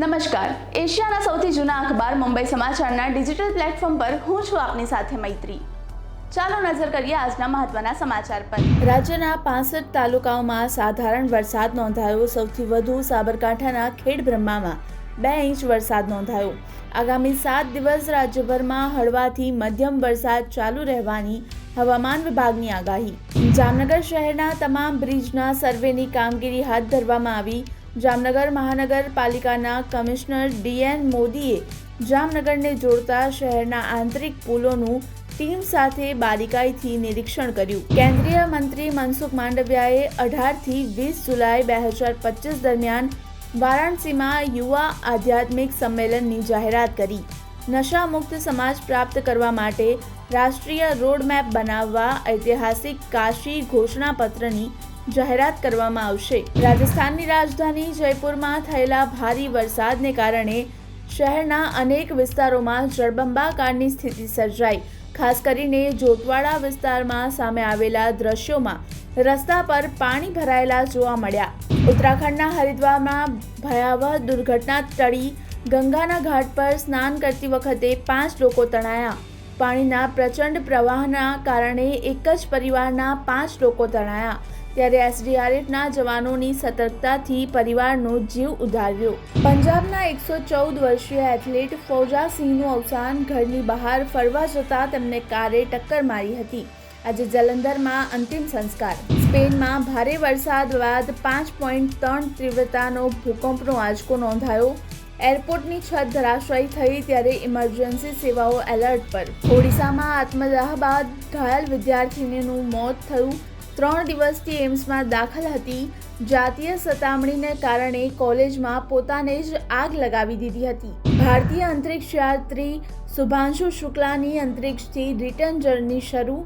નમસ્કાર. એશિયાના સૌથી જૂના અખબાર મુંબઈ સમાચારના ડિજિટલ પ્લેટફોર્મ પર હું છું આપની સાથે મૈત્રી. ચાલો નજર કરીએ આજના મહત્વના સમાચાર પર. રાજ્યના પાસઠ તાલુકાઓમાં સાધારણ વરસાદ નોંધાયો. સૌથી વધુ સાબરકાંઠાના ખેડબ્રહ્મામાં બે ઇંચ વરસાદ નોંધાયો. આગામી સાત દિવસ રાજ્યભરમાં હળવાથી મધ્યમ વરસાદ ચાલુ રહેવાની હવામાન વિભાગની આગાહી. જામનગર શહેરના તમામ બ્રિજના સર્વેની કામગીરી હાથ ધરવામાં આવી. જામનગર મહાનગરપાલિકાના કમિશનર ડીએન મોદીએ જામનગરને જોડતા શહેરના આંતરિક પુલોનું ટીમ સાથે બારીકાઈથી નિરીક્ષણ કર્યું. કેન્દ્રીય મંત્રી મનસુખ માંડવિયાએ અઢારથી વીસ જુલાઈ બે હજાર પચીસ દરમિયાન વારાણસીમાં યુવા આધ્યાત્મિક સંમેલનની જાહેરાત કરી. નશામુક્ત સમાજ પ્રાપ્ત કરવા માટે રાષ્ટ્રીય રોડમેપ બનાવવા ઐતિહાસિક કાશી ઘોષણાપત્રની જાહેરાત કરવામાં આવશે. રાજસ્થાનની રાજધાની જયપુરમાં થયેલા ભારે વરસાદને કારણે શહેરના અનેક વિસ્તારોમાં જળબંબાકારની સ્થિતિ સર્જાઈ. ખાસ કરીને જોતવાડા વિસ્તારમાં સામે આવેલા દ્રશ્યોમાં રસ્તા પર પાણી ભરાયેલા જોવા મળ્યા. ઉત્તરાખંડના હરિદ્વારમાં ભયાવહ દુર્ઘટના ટળી ગંગાના ઘાટ પર સ્નાન કરતી વખતે પાંચ લોકો તણાયા. પાણીના પ્રચંડ પ્રવાહના કારણે એક જ પરિવારના પાંચ લોકો તણાયા. ત્યારે એસડીઆરએફના જવાનોની સતર્કતાથી પરિવારનો જીવ ઉધાર્યો. પંજાબના એકસો ચૌદ વર્ષીય એથ્લેટ ફૌજા સિંહનું અવસાન ઘરની બહાર ફરવા જતા તેમને કારે ટક્કર મારી હતી. આજે જલંધરમાં અંતિમ સંસ્કાર. સ્પેનમાં ભારે વરસાદ બાદ પાંચ પોઈન્ટ ત્રણ તીવ્રતાનો ભૂકંપનો આંચકો નોંધાયો. એરપોર્ટની છત ધરાશાયી થઈ ત્યારે ઇમરજન્સી સેવાઓ એલર્ટ પર. ઓડિશામાં આત્મદાહ બાદ ઘાયલ વિદ્યાર્થીનીનું મોત થયું. ત્રણ દિવસથી એમ્સમાં દાખલ હતી. જાતીય સતામણીને કારણે કોલેજમાં પોતાને જ આગ લગાવી દીધી હતી. ભારતીય અંતરિક્ષ યાત્રી શુભાંશુ શુક્લાની અંતરિક્ષથી રિટર્ન જર્ની શરૂ.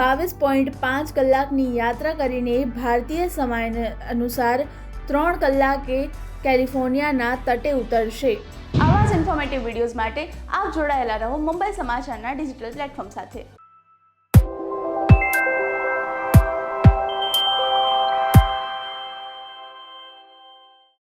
બાવીસ પોઈન્ટ પાંચ કલાકની યાત્રા કરીને ભારતીય સમય અનુસાર ત્રણ કલાકે કેલિફોર્નિયાના તટે ઉતરશે. આવા જ ઇન્ફોર્મેટિવ વિડીયોઝ માટે આપ જોડાયેલા રહો મુંબઈ સમાચારના ડિજિટલ પ્લેટફોર્મ સાથે.